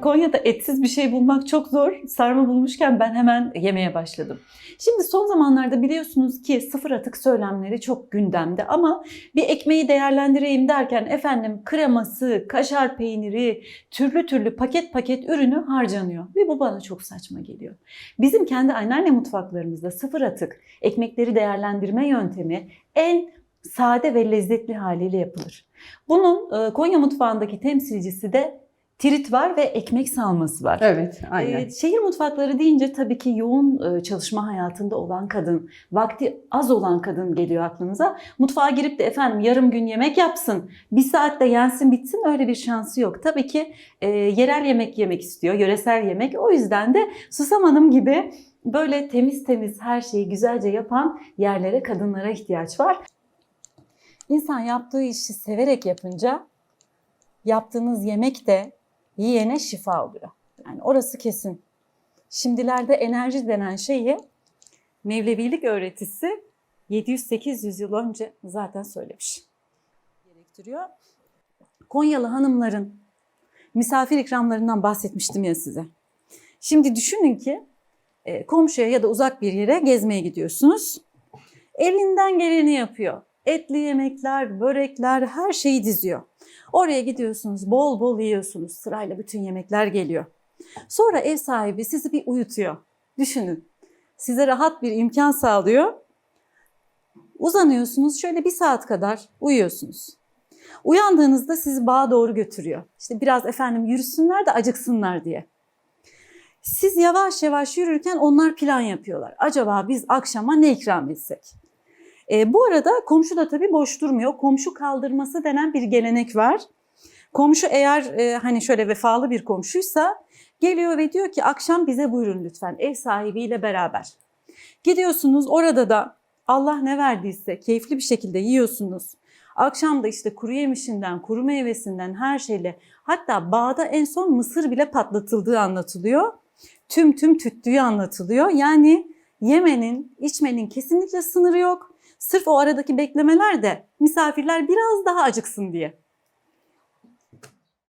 Konya'da etsiz bir şey bulmak çok zor. Sarma bulmuşken ben hemen yemeye başladım. Şimdi son zamanlarda biliyorsunuz ki sıfır atık söylemleri çok gündemde ama bir ekmeği değerlendireyim derken efendim kreması, kaşar peyniri, türlü türlü paket paket ürünü harcanıyor. Ve bu bana çok saçma geliyor. Bizim kendi anneanne mutfaklarımızda sıfır atık ekmekleri değerlendirme yöntemi en sade ve lezzetli haliyle yapılır. Bunun e, Konya mutfağındaki temsilcisi de tirit var ve ekmek salması var. Evet, aynen. Ee, şehir mutfakları deyince tabii ki yoğun e, çalışma hayatında olan kadın, vakti az olan kadın geliyor aklınıza. Mutfağa girip de efendim yarım gün yemek yapsın, bir saatte yensin bitsin öyle bir şansı yok. Tabii ki e, yerel yemek yemek istiyor, yöresel yemek. O yüzden de Susam Hanım gibi böyle temiz temiz her şeyi güzelce yapan yerlere, kadınlara ihtiyaç var. İnsan yaptığı işi severek yapınca yaptığınız yemek de yiyene şifa oluyor. Yani orası kesin. Şimdilerde enerji denen şeyi Mevlevilik öğretisi 700-800 yıl önce zaten söylemiş. Gerektiriyor. Konyalı hanımların misafir ikramlarından bahsetmiştim ya size. Şimdi düşünün ki e, komşuya ya da uzak bir yere gezmeye gidiyorsunuz. Elinden geleni yapıyor. Etli yemekler, börekler her şeyi diziyor. Oraya gidiyorsunuz, bol bol yiyorsunuz. Sırayla bütün yemekler geliyor. Sonra ev sahibi sizi bir uyutuyor. Düşünün. Size rahat bir imkan sağlıyor. Uzanıyorsunuz, şöyle bir saat kadar uyuyorsunuz. Uyandığınızda sizi bağa doğru götürüyor. İşte biraz efendim yürüsünler de acıksınlar diye. Siz yavaş yavaş yürürken onlar plan yapıyorlar. Acaba biz akşama ne ikram etsek? E, bu arada komşu da tabii boş durmuyor. Komşu kaldırması denen bir gelenek var. Komşu eğer e, hani şöyle vefalı bir komşuysa geliyor ve diyor ki akşam bize buyurun lütfen ev sahibiyle beraber. Gidiyorsunuz orada da Allah ne verdiyse keyifli bir şekilde yiyorsunuz. Akşam da işte kuru yemişinden, kuru meyvesinden her şeyle hatta bağda en son mısır bile patlatıldığı anlatılıyor. Tüm tüm tüttüğü anlatılıyor. Yani yemenin, içmenin kesinlikle sınırı yok. Sırf o aradaki beklemeler de misafirler biraz daha acıksın diye.